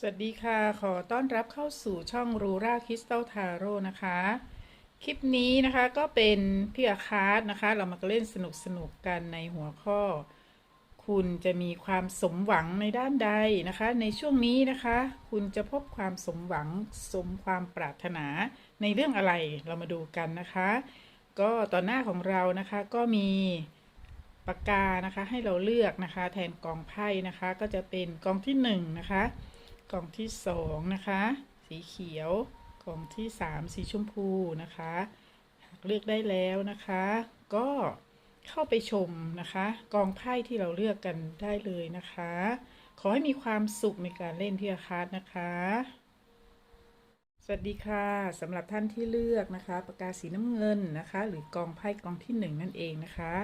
สวัสดีค่ะ ขอต้อนรับเข้าสู่ช่องรูราคริสตัลทาโร่นะคะ คลิปนี้นะคะก็เป็นพี่อาคาร์ดนะคะ เรามาเล่นสนุกสนุกกันในหัวข้อ คุณจะมีความสมหวังในด้านใดนะคะ ในช่วงนี้นะคะ คุณจะพบความสมหวังสมความปรารถนาในเรื่องอะไรเรามาดูกันนะคะ ก็ต่อหน้าของเรานะคะก็มีปากกานะคะให้เราเลือกนะคะ แทนกองไพ่นะคะ ก็จะเป็นกองที่หนึ่งนะคะ กล่องที่สองนะคะ สีเขียว กล่องที่สามสีชมพูนะคะหากเลือกได้แล้วนะคะ ก็เข้าไปชมนะคะ กองไพ่ที่เราเลือกกันได้เลยนะคะ ขอให้มีความสุขในการเล่นที่อาคาร์ดนะคะสวัสดีค่ะสำหรับท่านที่เลือกนะคะปากกาสีน้ำเงินนะคะ หรือกองไพ่กองที่หนึ่งนั่นเองนะคะ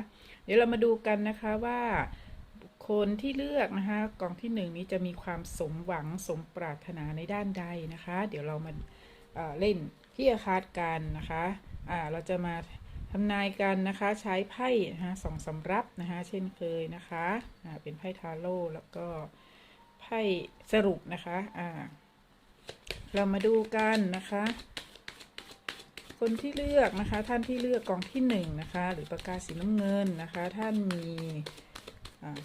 เดี๋ยวเรามาดูกันนะคะว่า คนที่เลือกนะคะกองที่หนึ่งนี้จะมีความสมหวังสมปรารถนาในด้านใดนะคะ เดี๋ยวเรามาเอ่อเล่นที่อาคาดกันนะคะเราจะมาทำนายกันนะคะใช้ไพ่นะคะสองสำรับนะคะเช่นเคยนะคะเป็นไพ่ทาโร่แล้วก็ไพ่สรุปนะคะเรามาดูกันนะคะ คนที่เลือกนะคะท่านที่เลือกกองที่หนึ่งนะคะหรือปากกาสีน้ำเงินนะคะ ท่านมี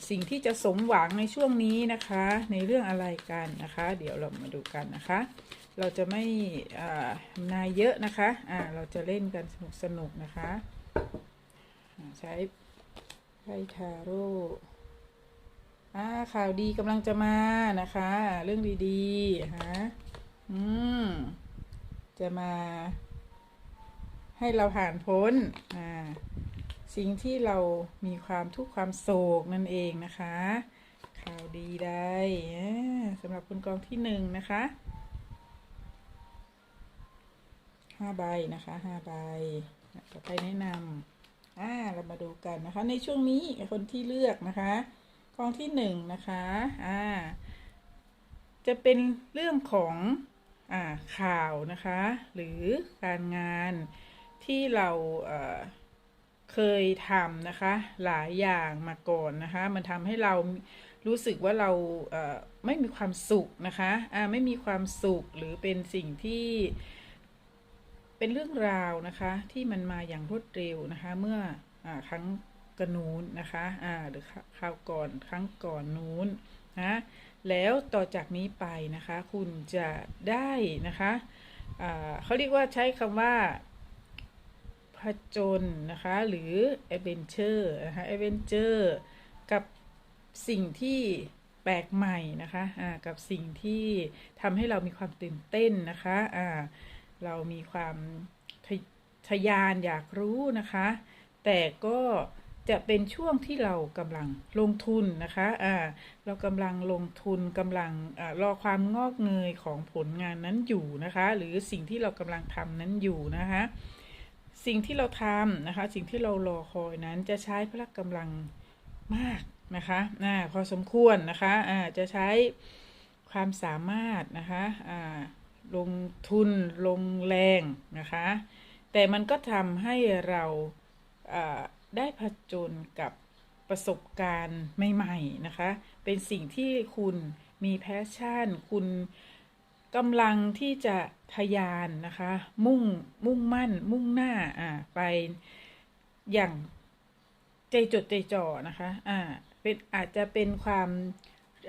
สิ่งที่จะสมหวังในช่วงนี้นะคะ ในเรื่องอะไรกันนะคะ เดี๋ยวเรามาดูกันนะคะ เราจะไม่นายเยอะนะคะอ่าเราจะเล่นกันสนุกสนุกนะคะใช้ไพ่ทาโร่ข่าวดีกำลังจะมานะคะ เรื่องดีๆฮะอืมจะมาให้เราผ่านพ้นอ่า สิ่งที่เรามีความทุกข์ความโศกนั่นเองนะคะ ข่าวดีได้สำหรับคนกองที่หนึ่งนะคะห้าใบนะคะห้าใบต่อไปแนะนำอ่าเรามาดูกันนะคะ ในช่วงนี้คนที่เลือกนะคะกองที่หนึ่งนะคะอ่าจะเป็นเรื่องของอ่าข่าวนะคะ หรือการงานที่เราเอ่อ เคยทำนะคะ หลายอย่างมาก่อนนะคะ มันทำให้เรารู้สึกว่าเราเไม่มีความสุขนะคะอ่าไม่มีความสุขหรือเป็นสิ่งที่ เป็นเรื่องราวนะคะ ที่มันมาอย่างรวดเร็วนะคะ เมื่ออครั้งกระนูนนะคะอ่าหรือคราวก่อนครั้งก่อนนู้นนะแล้วต่อจากนี้ไปนะคะ คุณจะได้นะคะอ่าเขาเรียกว่าใช้คำว่า ผจญนะคะ หรือ adventure นะคะ adventure กับสิ่งที่แปลกใหม่นะคะอ่ากับสิ่งที่ทำให้เรามีความตื่นเต้นนะคะอ่าเรามีความทะทะยานอยากรู้นะคะ แต่ก็จะเป็นช่วงที่เรากำลังลงทุนนะคะอ่าเรากำลังลงทุนกำลังอารอความงอกเงยของผลงานนั้นอยู่นะคะ หรือสิ่งที่เรากำลังทำนั้นอยู่นะคะ สิ่งที่เราทำนะคะ สิ่งที่เรารอคอยนั้นจะใช้พละกำลังมากนะคะอ่าพอสมควรนะคะอ่าจะใช้ความสามารถนะคะอ่าลงทุนลงแรงนะคะ แต่มันก็ทำให้เราอ่าได้ผจญกับประสบการณ์ใหม่ ๆ นะคะ เป็นสิ่งที่คุณมีแพชชั่น คุณ กำลังที่จะทะยานนะคะ มุ่งมุ่งมั่น มุ่งหน้าอ่าไปอย่างใจจดใจจ่อนะคะอ่าเป็นอาจจะเป็นความ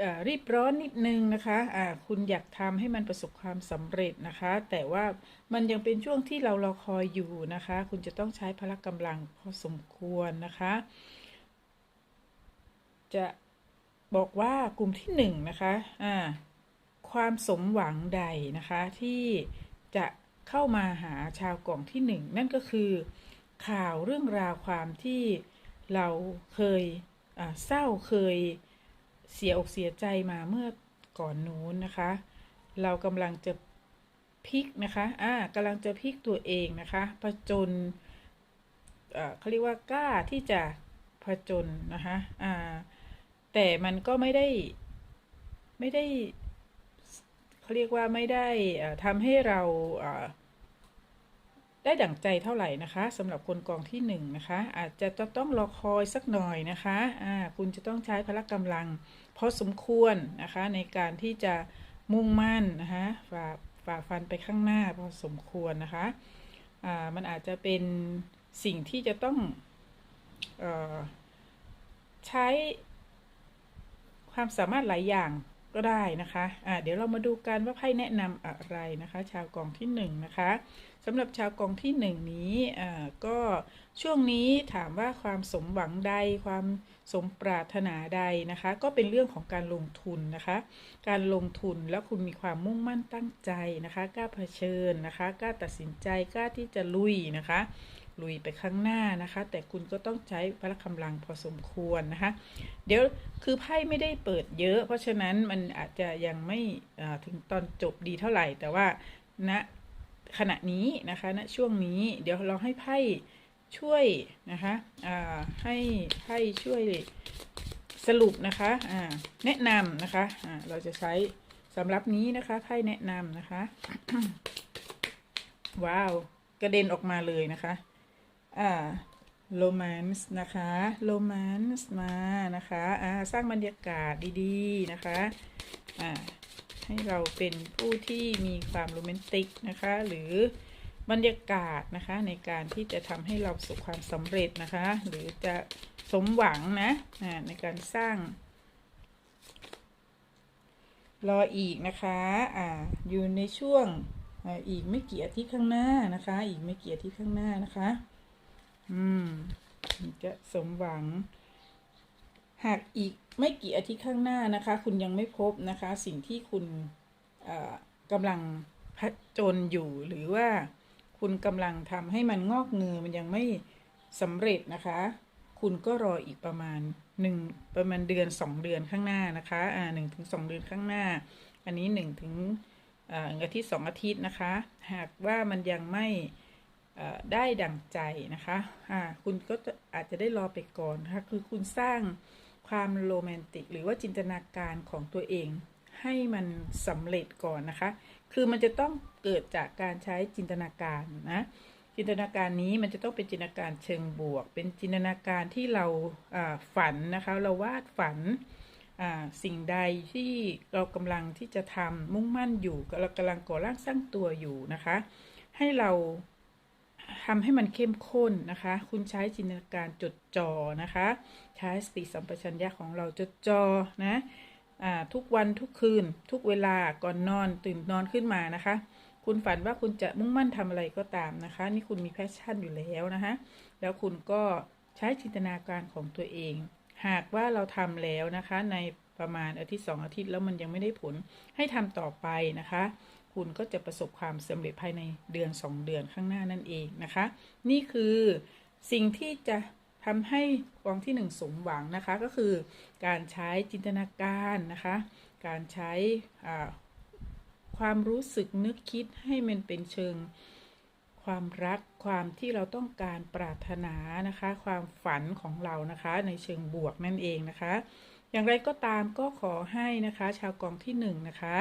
อ่อรีบร้อนนิดนึงนะคะอ่าคุณอยากทำให้มันประสบความสำเร็จนะคะ แต่ว่ามันยังเป็นช่วงที่เรารอคอยอยู่นะคะ คุณจะต้องใช้พละกำลังพอสมควรนะคะ จะบอกว่ากลุ่มที่หนึ่งนะคะอ่า ความสมหวังใดนะคะ ที่จะเข้ามาหาชาวกล่องที่หนึ่งนั่นก็คือข่าวเรื่องราวความที่เราเคยเศร้าเคยเสียอกเสียใจมาเมื่อก่อนนู้นนะคะ เรากำลังจะพลิกนะคะอ่ากำลังจะพลิกตัวเองนะคะผจญเอ่อเขาเรียกว่ากล้าที่จะผจญนะคะอ่าแต่มันก็ไม่ได้ไม่ได้ เขาเรียกว่าไม่ได้ทำให้เราได้ดั่งใจเท่าไหร่นะคะสำหรับคนกองที่หนึ่งนะคะอาจจะต้องรอคอยสักหน่อยนะคะอ่าคุณจะต้องใช้พละกำลังพอสมควรนะคะในการที่จะมุ่งมั่นนะคะฝ่าฝ่าฟันไปข้างหน้าพอสมควรนะคะอ่ามันอาจจะเป็นสิ่งที่จะต้องอใช้ความสามารถหลายอย่าง ก็ได้นะคะะเดี๋ยวเรามาดูกันว่าไพ่แนะนำอะไรนะคะ ชาวกองที่1นงนะคะสำหรับชาวกองที่1นี้ก็ช่วงนี้ถามว่าความสมหวังใดความสมปรารถนาใดนะคะ ก็เป็นเรื่องของการลงทุนนะคะ การลงทุนแล้วคุณมีความมุ่งมั่นตั้งใจนะคะกล้าเผชิญนะคะกล้าตัดสินใจกล้าที่จะลุยนะคะ ลุยไปข้างหน้านะคะ แต่คุณก็ต้องใช้พละกำลังพอสมควรนะคะ เดี๋ยวคือไพ่ไม่ได้เปิดเยอะ เพราะฉะนั้นมันอาจจะยังไม่ถึงตอนจบดีเท่าไหร่ แต่ว่าณนะขณะนี้นะคะณนะช่วงนี้เดี๋ยวเราให้ไพ่ช่วยนะคะให้ไพ่ช่วยสรุปนะคะแนะนำนะคะะเราจะใช้สำหรับนี้นะคะไพ่แนะนำนะคะ ว้าว กระเด็นออกมาเลยนะคะ อ่าโรแมนส์นะคะโรแมนส์มานะคะอ่าสร้างบรรยากาศดีๆนะคะอ่าให้เราเป็นผู้ที่มีความโรแมนติกนะคะ หรือบรรยากาศนะคะในการที่จะทำให้เราประสบความสำเร็จนะคะ หรือจะสมหวังนะในการสร้าง รออีกนะคะอ่าอยู่ในช่วงอีกไม่กี่อาทิตย์ข้างหน้านะคะ อีกไม่กี่อาทิตย์ข้างหน้านะคะ อืมจะสมหวัง หากอีกไม่กี่อาทิตย์ข้างหน้านะคะ คุณยังไม่พบนะคะ สิ่งที่คุณกำลังพัจนอยู่หรือว่าคุณกำลังทำให้มันงอกเงยมันยังไม่สำเร็จนะคะ คุณก็รออีกประมาณหนึ่งประมาณเดือนสองเดือนข้างหน้านะคะอ่าหนึ่งถึงสองเดือนข้างหน้า อันนี้หนึ่งถึงอาทิตย์สองอาทิตย์นะคะ หากว่ามันยังไม่ ได้ดังใจนะคะะคุณก็อาจจะได้รอไปก่อนนะคะคือคุณสร้างความโรแมนติก หรือว่าจินตนาการของตัวเองให้มันสำเร็จก่อนนะคะ คือมันจะต้องเกิดจากการใช้จินตนาการนะ จินตนาการนี้มันจะต้องเป็นจินตนาการเชิงบวก เป็นจินตนาการที่เราฝันนะคะ เราวาดฝันสิ่งใดที่เรากำลังที่จะทำมุ่งมั่นอยู่เรากำลังก่อร่างสร้างตัวอยู่นะคะ ให้เรา ทำให้มันเข้มข้นนะคะ คุณใช้จินตนาการจดจ่อนะคะ ใช้สติสัมปชัญญะของเราจดจ่อนะทุกวันทุกคืน ทุกเวลาก่อนนอนตื่นนอนขึ้นมานะคะ คุณฝันว่าคุณจะมุ่งมั่นทำอะไรก็ตามนะคะ นี่คุณมีแพชชั่นอยู่แล้วนะคะแล้วคุณก็ใช้จินตนาการของตัวเอง หากว่าเราทำแล้วนะคะ ในประมาณอาทิตย์สองอาทิตย์แล้วมันยังไม่ได้ผลให้ทำต่อไปนะคะ คุณก็จะประสบความสำเร็จภายในเดือน 2 เดือนข้างหน้านั่นเองนะคะ นี่คือสิ่งที่จะทำให้กองที่ 1 สมหวังนะคะก็คือการใช้จินตนาการนะคะ การใช้ความรู้สึกนึกคิดให้มันเป็นเชิงความรักความที่เราต้องการปรารถนานะคะ ความฝันของเรานะคะ ในเชิงบวกนั่นเองนะคะ อย่างไรก็ตามก็ขอให้นะคะ ชาวกองที่1นะคะ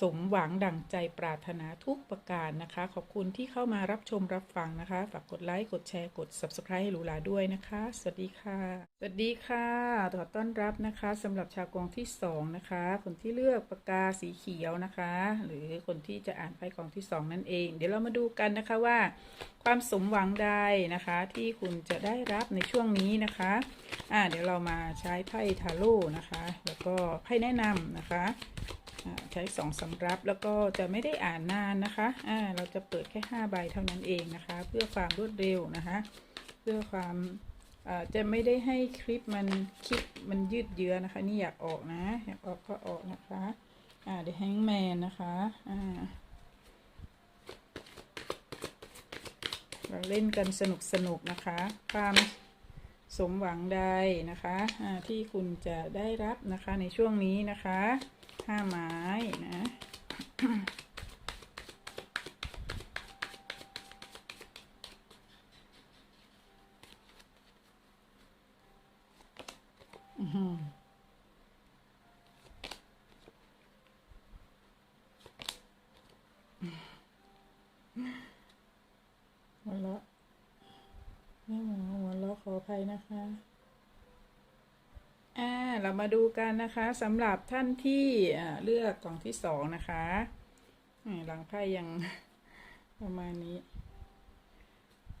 สมหวังดั่งใจปรารถนาทุกประการนะคะ ขอบคุณที่เข้ามารับชมรับฟังนะคะ ฝากกดไลค์ กดแชร์ กด subscribe ให้ลูลาด้วยนะคะ สวัสดีค่ะ สวัสดีค่ะขอต้อนรับนะคะสำหรับชาวกองที่ 2 นะคะ คนที่เลือกปากกาสีเขียวนะคะ หรือคนที่จะอ่านไพ่กองที่ 2 นั่นเอง เดี๋ยวเรามาดูกันนะคะว่า ความสมหวังใดนะคะ ที่คุณจะได้รับในช่วงนี้นะคะอ่าเดี๋ยวเรามาใช้ไพ่ทาโร่นะคะ แล้วก็ไพ่แนะนำนะคะ ใช้สองสำรับแล้วก็จะไม่ได้อ่านนานนะคะอ่าเราจะเปิดแค่5ใบเท่านั้นเองนะคะ เพื่อความรวดเร็วนะคะ เพื่อความจะไม่ได้ให้คลิปมันคลิปมันยืดเยื้อนะคะ นี่อยากออกนะ อยากออกก็ออกนะคะอ่าเดี๋ยวแฮงแมนนะคะอ่าเราเล่นกันสนุกสนุกนะคะ ความสมหวังใดนะคะที่คุณจะได้รับนะคะในช่วงนี้นะคะ ห้าไม้นะหัวเราะแม่หมอหัวเราะขออภัยนะคะ เรามาดูกันนะคะสำหรับท่านที่เลือกกล่องที่สองนะคะหลังไพ่ยังประมาณนี้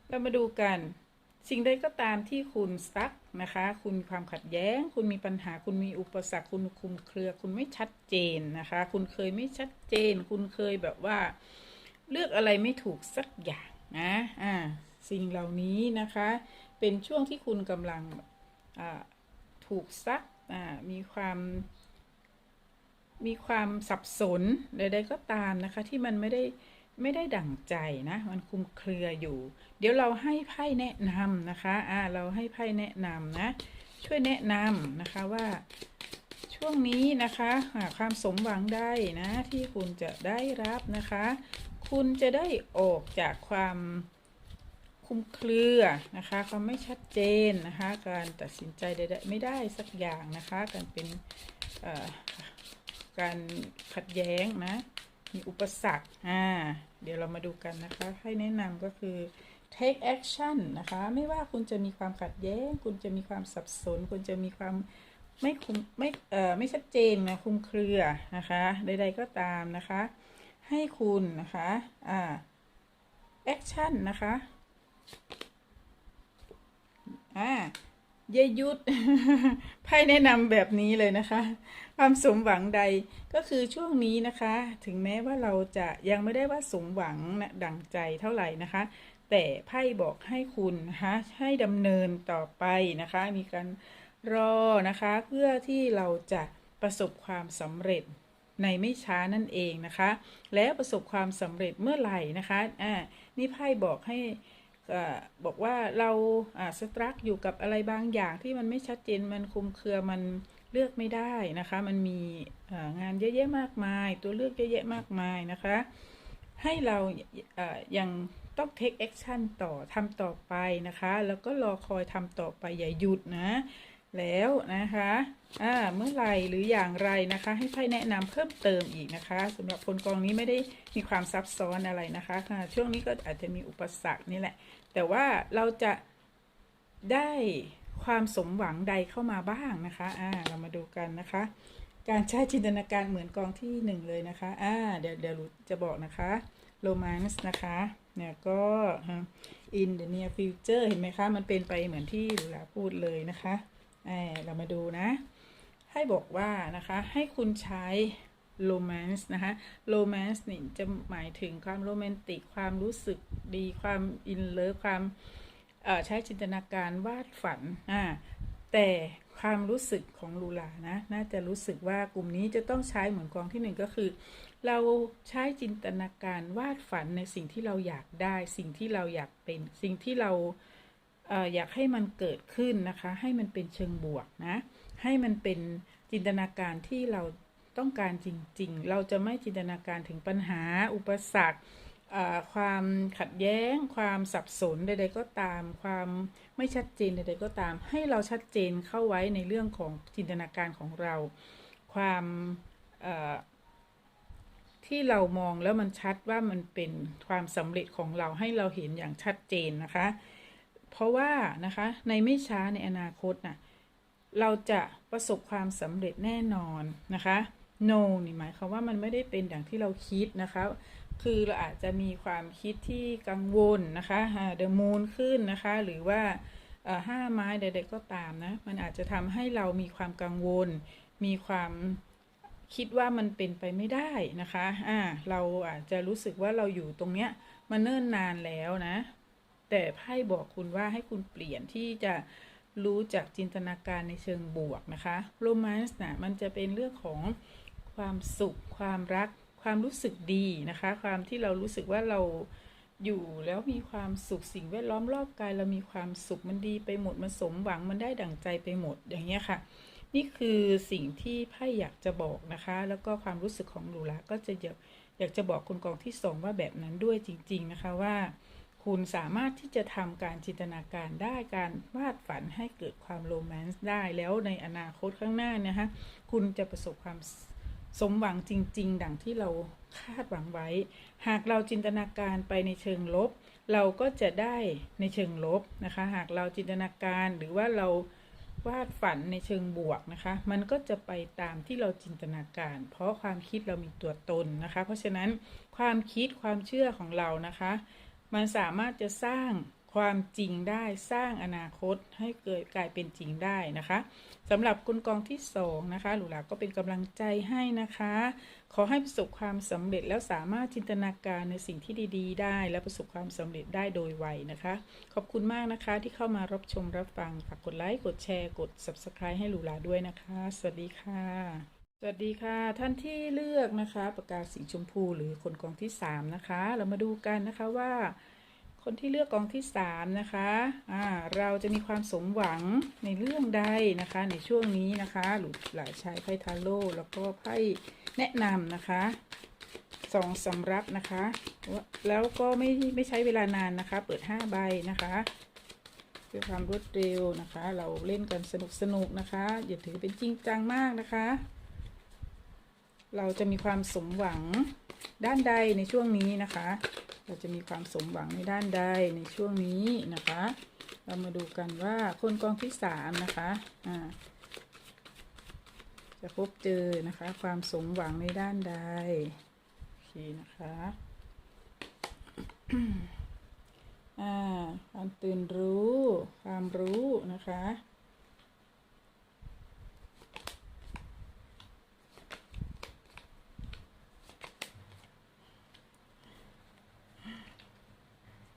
เรามาดูกัน สิ่งใดก็ตามที่คุณซักนะคะ คุณมีความขัดแย้ง คุณมีปัญหา คุณมีอุปสรรค คุณคุมเครือ คุณไม่ชัดเจนนะคะ คุณเคยไม่ชัดเจน คุณเคยแบบว่า เลือกอะไรไม่ถูกสักอย่างนะอ่าสิ่งเหล่านี้นะคะ เป็นช่วงที่คุณกำลังถูกซัก มีความมีความสับสนใดๆก็ตามนะคะ ที่มันไม่ได้ไม่ได้ดั่งใจนะ มันคุมเครืออยู่ เดี๋ยวเราให้ไพ่แนะนำนะคะอ่าเราให้ไพ่แนะนำนะ ช่วยแนะนำนะคะว่าช่วงนี้นะคะหาความสมหวังได้นะที่คุณจะได้รับนะคะ คุณจะได้ออกจากความ คุมเครือนะคะความไม่ชัดเจนนะคะการตัดสินใจใดๆไม่ได้สักอย่างนะคะการเป็นการขัดแย้งนะมีอุปสรรคอ่าเดี๋ยวเรามาดูกันนะคะให้แนะนำก็คือ take action นะคะ ไม่ว่าคุณจะมีความขัดแย้ง คุณจะมีความสับสน คุณจะมีความไม่คุมไม่เอ่อไม่ชัดเจนนะคุมเครือนะคะใดๆก็ตามนะคะ ให้คุณนะคะอ่า action นะคะ อ่าเยยุดไพ่แนะนำแบบนี้เลยนะคะ ความสมหวังใดก็คือช่วงนี้นะคะ ถึงแม้ว่าเราจะยังไม่ได้ว่าสมหวังนะดังใจเท่าไหร่นะคะ แต่ไพ่บอกให้คุณนะคะให้ดำเนินต่อไปนะคะ มีการรอนะคะ เพื่อที่เราจะประสบความสำเร็จในไม่ช้านั่นเองนะคะ แล้วประสบความสำเร็จเมื่อไหร่นะคะอ่านี่ไพ่บอกให้ ก็บอกว่าเราสตรักอยู่กับอะไรบางอย่างที่มันไม่ชัดเจนมันคลุมเครือมันเลือกไม่ได้นะคะ มันมีงานเยอะแยะมากมาย ตัวเลือกเยอะแยะมากมายนะคะ ให้เราอ่ายังต้อง take action ต่อทำต่อไปนะคะ แล้วก็รอคอยทำต่อไปอย่าหยุดนะ แล้วนะคะอ่าเมื่อไหรหรืออย่างไรนะคะ ให้ไพ่แนะนำเพิ่มเติมอีกนะคะสำหรับคนกองนี้ไม่ได้มีความซับซ้อนอะไรนะคะะช่วงนี้ก็อาจจะมีอุปสรรคนี่แหละ แต่ว่าเราจะได้ความสมหวังใดเข้ามาบ้างนะคะอ่าเรามาดูกันนะคะ การใช้จินตนาการเหมือนกองที่หนึ่งเลยนะคะอ่าเดี๋ยวเดี๋ยวจะบอกนะคะโรแมนส์นะคะเนี่ยก็ in the near future เห็นไหมคะ มันเป็นไปเหมือนที่หลูลาพูดเลยนะคะ เรามาดูนะ ให้บอกว่านะคะ ให้คุณใช้ romance นะคะ romance นี่จะหมายถึงความโรแมนติก ความรู้สึกดี ความ in love ความใช้จินตนาการวาดฝันอ่าแต่ความรู้สึกของลูลานะ น่าจะรู้สึกว่ากลุ่มนี้จะต้องใช้เหมือนกองที่หนึ่งก็คือ เราใช้จินตนาการวาดฝันในสิ่งที่เราอยากได้ สิ่งที่เราอยากเป็น สิ่งที่เรา อยากให้มันเกิดขึ้นนะคะ ให้มันเป็นเชิงบวกนะ ให้มันเป็นจินตนาการที่เราต้องการจริง ๆ เราจะไม่จินตนาการถึงปัญหา อุปสรรคความขัดแย้ง ความสับสนใด ๆ ก็ตาม ความไม่ชัดเจนใด ๆ ก็ตาม ให้เราชัดเจนเข้าไว้ในเรื่องของจินตนาการของเรา ความที่เรามองแล้วมันชัดว่ามันเป็นความสำเร็จของเราให้เราเห็นอย่างชัดเจนนะคะ เพราะว่านะคะในไม่ช้าในอนาคตน่ะเราจะประสบความสำเร็จแน่นอนนะคะ no นี่หมายความว่ามันไม่ได้เป็นอย่างที่เราคิดนะคะ คือเราอาจจะมีความคิดที่กังวลนะคะเดอะมูนขึ้นนะคะ หรือว่าห้าไม้ใดๆก็ตามนะ มันอาจจะทำให้เรามีความกังวล มีความคิดว่ามันเป็นไปไม่ได้นะคะ อ่า เราอาจจะรู้สึกว่าเราอยู่ตรงเนี้ยมาเนิ่นนานแล้วนะ แต่ไพ่บอกคุณว่าให้คุณเปลี่ยนที่จะรู้จักจินตนาการในเชิงบวกนะคะโรแมนต์นะมันจะเป็นเรื่องของความสุข ความรัก ความรู้สึกดีนะคะ ความที่เรารู้สึกว่าเราอยู่แล้วมีความสุขสิ่งแวดล้อมรอบกายเรามีความสุขมันดีไปหมดมันสมหวังมันได้ดั่งใจไปหมดอย่างเงี้ยค่ะ นี่คือสิ่งที่ไพ่อยากจะบอกนะคะ แล้วก็ความรู้สึกของลูละก็จะอยากอยากจะบอกคุณกองที่สองว่าแบบนั้นด้วยจริง ๆนะคะว่า คุณสามารถที่จะทำการจินตนาการได้การวาดฝันให้เกิดความโรแมนต์ได้แล้วในอนาคตข้างหน้านะคะคุณจะประสบความสมหวังจริง ๆ ดังที่เราคาดหวังไว้ หากเราจินตนาการไปในเชิงลบ เราก็จะได้ในเชิงลบนะคะ หากเราจินตนาการหรือว่าเราวาดฝันในเชิงบวกนะคะ มันก็จะไปตามที่เราจินตนาการ เพราะความคิดเรามีตัวตนนะคะ เพราะฉะนั้นความคิดความเชื่อของเรานะคะ มันสามารถจะสร้างความจริงได้สร้างอนาคตให้เกิดกลายเป็นจริงได้นะคะสำหรับกุลกองที่สองนะคะหลูหลาก็เป็นกำลังใจให้นะคะ ขอให้ประสบความสำเร็จแล้วสามารถจินตนาการในสิ่งที่ดี ๆ ได้ และประสบความสำเร็จได้โดยไวนะคะ ขอบคุณมากนะคะที่เข้ามารับชมรับฟังฝากกดไลค์กดแชร์กด subscribe ให้หลูหลาด้วยนะคะ สวัสดีค่ะ วัสดีค่ะท่านที่เลือกนะคะปากกาสีชมพูหรือคนกองที่สามนะคะ เรามาดูกันนะคะว่า คนที่เลือกกองที่สามนะคะอ่าเราจะมีความสมหวังในเรื่องใดนะคะ ในช่วงนี้นะคะหรือหลายใช้ไพ่ทาโร่แล้วก็ไพ่แนะนำนะคะสองสำรับนะคะ แล้วก็ไม่ไม่ใช้เวลานานนะคะ เปิดห้าใบนะคะเพื่อความรวดเร็วนะคะ เราเล่นกันสนุกสนุกนะคะ อย่าถือเป็นจริงจังมากนะคะ เราจะมีความสมหวังด้านใดในช่วงนี้นะคะ เราจะมีความสมหวังในด้านใดในช่วงนี้นะคะ เรามาดูกันว่าคนกองที่สามนะคะอ่าจะพบเจอนะคะ ความสมหวังในด้านใดโอเคนะคะความตื่นรู้ ความรู้นะคะ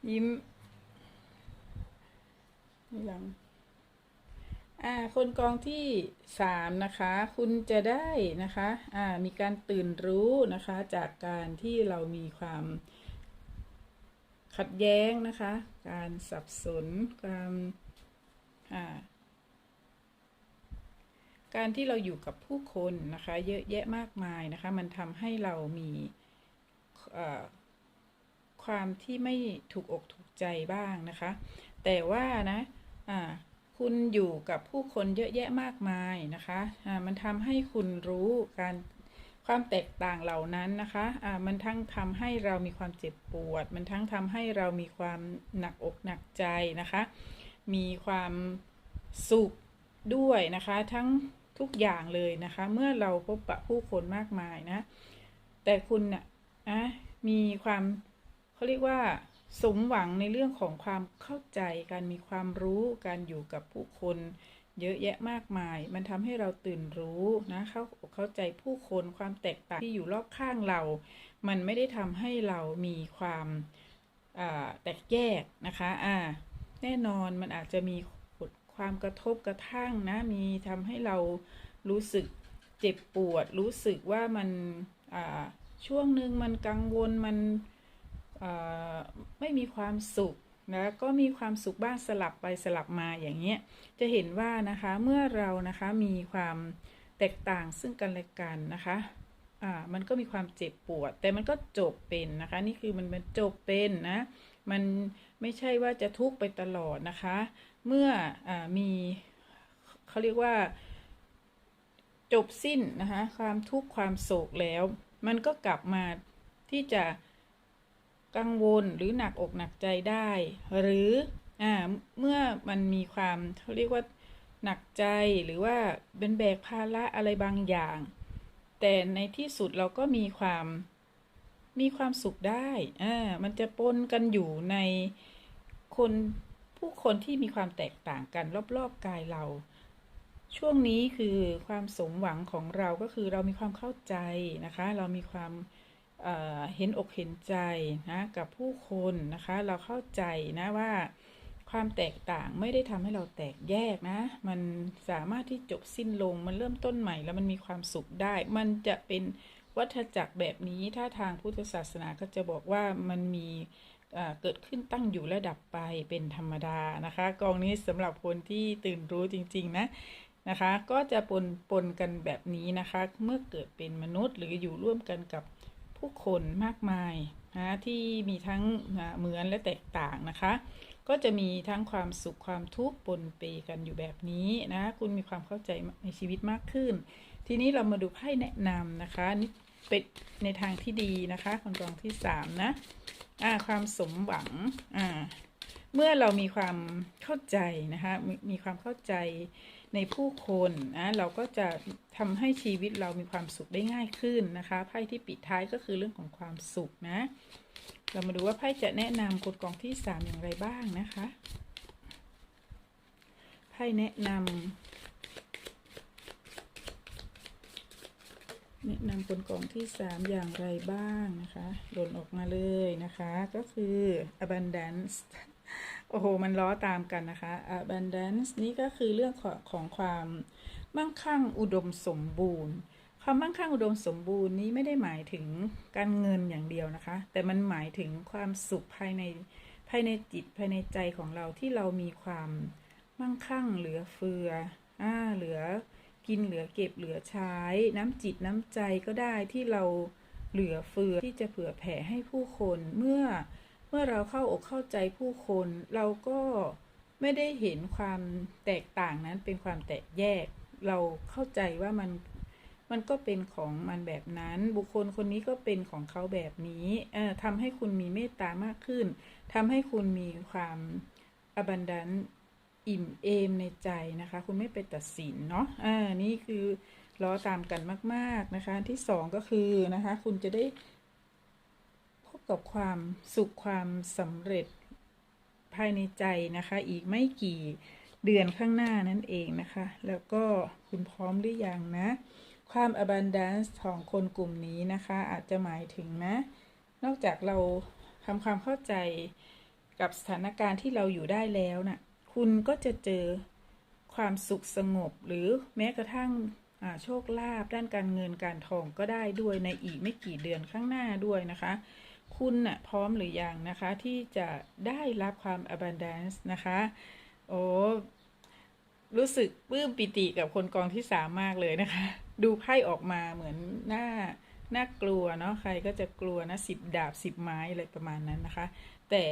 ยิ้มนี่หลังอ่า คนกองที่สามนะคะ คุณจะได้นะคะ อ่า มีการตื่นรู้นะคะ จากการที่เรามีความขัดแย้งนะคะ การสับสนการอ่าการที่เราอยู่กับผู้คนนะคะ เยอะแยะมากมายนะคะ มันทำให้เรามีอ่า ความที่ไม่ถูกอกถูกใจบ้างนะคะ แต่ว่านะคุณอยู่กับผู้คนเยอะแยะมากมายนะคะอ่ามันทำให้คุณรู้การความแตกต่างเหล่านั้นนะคะอ่ามันทั้งทำให้เรามีความเจ็บปวด มันทั้งทำให้เรามีความหนักอกหนักใจนะคะ มีความสุขด้วยนะคะ ทั้งทุกอย่างเลยนะคะ เมื่อเราพบปะผู้คนมากมายนะ แต่คุณนะ่ะมีความ เขาเรียกว่า สมหวังในเรื่องของความเข้าใจ การมีความรู้ การอยู่กับผู้คน เยอะแยะมากมาย มันทำให้เราตื่นรู้นะเข้าเข้าใจผู้คนความแตกต่างที่อยู่รอบข้างเรา มันไม่ได้ทำให้เรามีความแตกแยกนะคะอ่าแน่นอนมันอาจจะมีความกระทบกระทั่งนะมีทำให้เรารู้สึกเจ็บปวด รู้สึกว่ามันช่วงหนึ่งมันกังวลมัน ไม่มีความสุขนะก็มีความสุขบ้างสลับไปสลับมาอย่างเงี้ยจะเห็นว่านะคะเมื่อเรานะคะมีความแตกต่างซึ่งกันและกันนะคะอ่ามันก็มีความเจ็บปวด แต่มันก็จบเป็นนะคะ นี่คือมันมันจบเป็นนะมันไม่ใช่ว่าจะทุกข์ไปตลอดนะคะ เมื่ออมีเขาเรียกว่า จบสิ้นนะคะความทุกข์ความโศกแล้ว มันก็กลับมาที่จะ กังวลหรือหนักอกหนักใจได้ หรืออ่าเมื่อมันมีความเขาเรียกว่าหนักใจหรือว่าเป็นแบกภาระอะไรบางอย่าง แต่ในที่สุดเราก็มีความมีความสุขได้อ่ามันจะปนกันอยู่ในคนผู้คนที่มีความแตกต่างกันรอบๆกายเรา ช่วงนี้คือความสมหวังของเราก็คือเรามีความเข้าใจนะคะ เรามีความ เห็นอกเห็นใจนะกับผู้คนนะคะ เราเข้าใจนะว่าความแตกต่างไม่ได้ทำให้เราแตกแยกนะ มันสามารถที่จบสิ้นลง มันเริ่มต้นใหม่แล้วมันมีความสุขได้ มันจะเป็นวัฏจักรแบบนี้ ถ้าทางพุทธศาสนาก็จะบอกว่ามันมีเกิดขึ้นตั้งอยู่และดับไปเป็นธรรมดานะคะ กองนี้สำหรับคนที่ตื่นรู้จริง ๆ นะนะคะ ก็จะปนปนกันแบบนี้นะคะ เมื่อเกิดเป็นมนุษย์หรืออยู่ร่วมกันกับ ผู้คนมากมายนะที่มีทั้งเหมือนและแตกต่างนะคะ ก็จะมีทั้งความสุขความทุกข์ปนเปกันอยู่แบบนี้นะคุณมีความเข้าใจในชีวิตมากขึ้น ทีนี้เรามาดูไพ่แนะนำนะคะนี่เป็นในทางที่ดีนะคะคนกองที่สามนะอ่าความสมหวังอ่าเมื่อเรามีความเข้าใจนะคะมมีความเข้าใจ ในผู้คนนะเราก็จะทำให้ชีวิตเรามีความสุขได้ง่ายขึ้นนะคะไพ่ที่ปิดท้ายก็คือเรื่องของความสุขนะ เรามาดูว่าไพ่จะแนะนำกฎกองที่สามอย่างไรบ้างนะคะไพ่แนะนำแนะนำกฎกองที่สามอย่างไรบ้างนะคะหล่นออกมาเลยนะคะ ก็คือ abundance โอ้โห มันล้อตามกันนะคะ abundance นี่ก็คือเรื่องของของความมั่งคั่งอุดมสมบูรณ์ความมั่งคั่งอุดมสมบูรณ์นี้ไม่ได้หมายถึงการเงินอย่างเดียวนะคะ แต่มันหมายถึงความสุขภายในภายในจิตภายในใจของเราที่เรามีความมั่งคั่งเหลือเฟืออ่าเหลือกินเหลือเก็บเหลือใช้ น้ำจิตน้ำใจก็ได้ที่เราเหลือเฟือที่จะเผื่อแผ่ให้ผู้คนเมื่อ เมื่อเราเข้าอกเข้าใจผู้คน เราก็ไม่ได้เห็นความแตกต่างนั้นเป็นความแตกแยก เราเข้าใจว่ามันมันก็เป็นของมันแบบนั้น บุคคลคนนี้ก็เป็นของเขาแบบนี้เอ่อทำให้คุณมีเมตตามากขึ้นทำให้คุณมีความ abundant อิ่มเอมในใจนะคะ คุณไม่ไปตัดสินเนาะอ่านี่คือล้อตามกันมาก ๆ นะคะ ที่สองก็คือนะคะ คุณจะได้ กับความสุขความสำเร็จภายในใจนะคะ อีกไม่กี่เดือนข้างหน้านั่นเองนะคะ แล้วก็คุณพร้อมหรือยังนะ ความ abundance ของคนกลุ่มนี้นะคะ อาจจะหมายถึงนะ นอกจากเราทำความเข้าใจกับสถานการณ์ที่เราอยู่ได้แล้วนะ่ะ คุณก็จะเจอความสุขสงบ หรือแม้กระทั่งโชคลาภด้านการเงินการทองก็ได้ด้วยในอีกไม่กี่เดือนข้างหน้าด้วยนะคะ คุณน่ะพร้อมหรือยังนะคะ ที่จะได้รับความ abundance นะคะ โอ้รู้สึกปลื้มปิติกับคนกองที่สามมากเลยนะคะ ดูไพ่ออกมาเหมือนหน้าน่ากลัวเนาะใครก็จะกลัวนะสิบดาบสิบไม้อะไรประมาณนั้นนะคะ แต่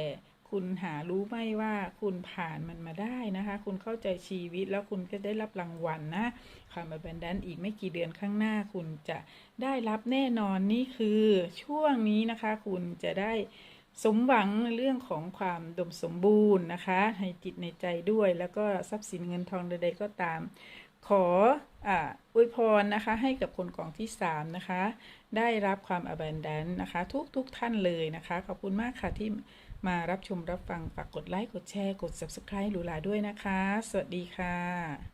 คุณหารู้ไหมว่าคุณผ่านมันมาได้นะคะ คุณเข้าใจชีวิตแล้วคุณก็ได้รับรางวัลนะความแบบนดันอีกไม่กี่เดือนข้างหน้า คุณจะได้รับแน่นอนนี่คือช่วงนี้นะคะ คุณจะได้สมหวังเรื่องของความดมสมบูรณ์นะคะในจิตในใจด้วยแล้วก็ทรัพย์สินเงินทองใดๆก็ตาม ขอออวยพรนะคะ ให้กับคนกองที่สามนะคะ ได้รับความ abundant นะคะ ทุกทุกท่านเลยนะคะ ขอบคุณมากค่ะที่ มารับชมรับฟังฝากกดไลค์กดแชร์กด subscribe หรูหลาด้วยนะคะ สวัสดีค่ะ